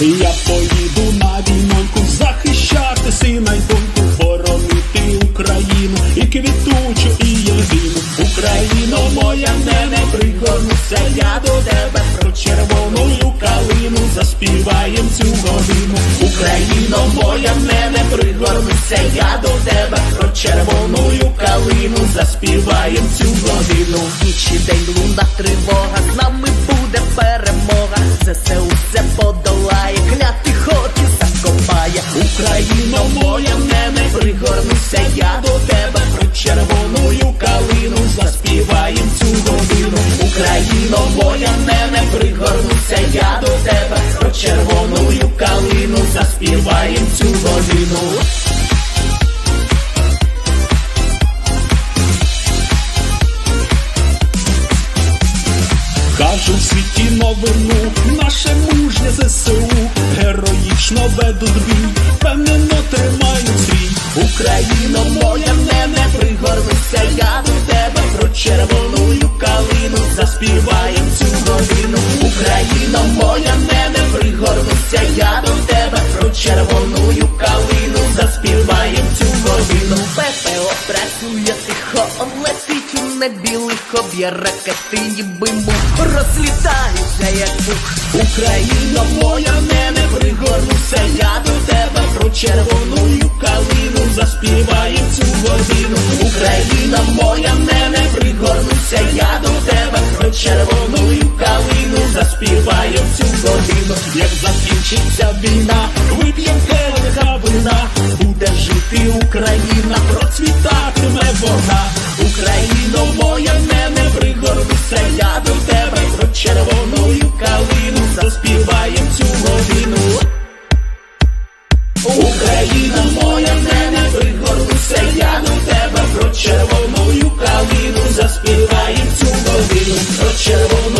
Я поїду на війноньку захищати сина й доньку, боронити Україну і квітучу, і єдину. Україно моя, мене пригорнуся я до тебе, про червону калину заспіваєм цю годину. Україно моя, мене пригорнуся я до тебе, про червону калину заспіваєм цю годину. Ніч і день луна тривога, з нами буде перемога. ЗСУ все подолає, клятий Україно моя, мене пригорнуся я до тебе, про червону калину заспіваєм цю годину. Україно моя, мене пригорнуся я до тебе, про червону калину заспіваєм цю годину. Кажу в світі новину, наше мужнє ЗСУ героїчно ведуть бій, свій. Україно моя, мене пригорнуся я до тебе, про червону калину заспіваєм цю годину. Україно моя, мене пригорнуся я до тебе, про червону калину заспіваєм цю годину. ППО працює тихо, летить у небі лихо, ракети, ніби мух, розлітаються як пух. Україно моя, мене пригорнуся я до тебе, Україна моя мене пригорнуся, я до тебе про червону калину заспіваю всю годину, як закінчиться війна, вип'єм келиха вина, буде жити Україна, процвітатиме вона, Україно моя не. Співають цю новину про червону